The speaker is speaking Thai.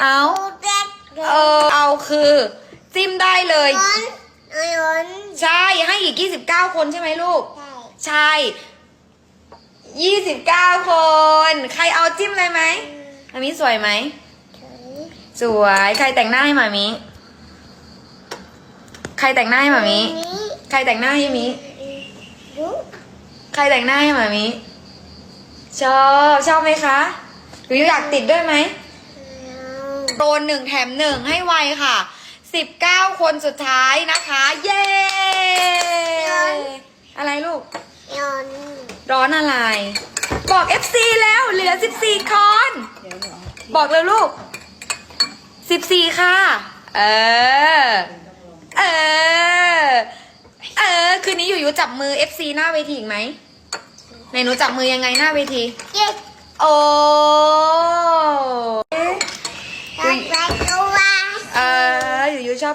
เอาแจ็คเออเอาคือ จิ้มได้เลยร้อนร้อนใช่ให้อีก29คนใช่ไหมลูก ใช่ใช่29คน ใครเอาจิ้มเลยไหมมามิสวยไหมถึงสวย ใครแต่งหน้าให้มามิ ใครแต่งหน้าให้มามินี้ใครแต่งหน้าให้มิดูใครแต่งหน้าให้มามิ ชอบ ชอบไหมคะ หรืออยากติดด้วยไหม โปรหนึ่งแถมหนึ่งให้ไวค่ะ 19 คนสุดท้ายนะคะ เย้อะไรลูก ร้อนร้อนอะไร บอก FC แล้วเหลือ 14คนเดี๋ยวเดี๋ยวบอกเลยลูก 14 ค่ะ เออ เออ เออ คืนนี้อยู่ๆจับมือ FC หน้าเวทีอีกไหมไหนหนูจับมือยังไงหน้าเวทีเจ็ดโอ้ รั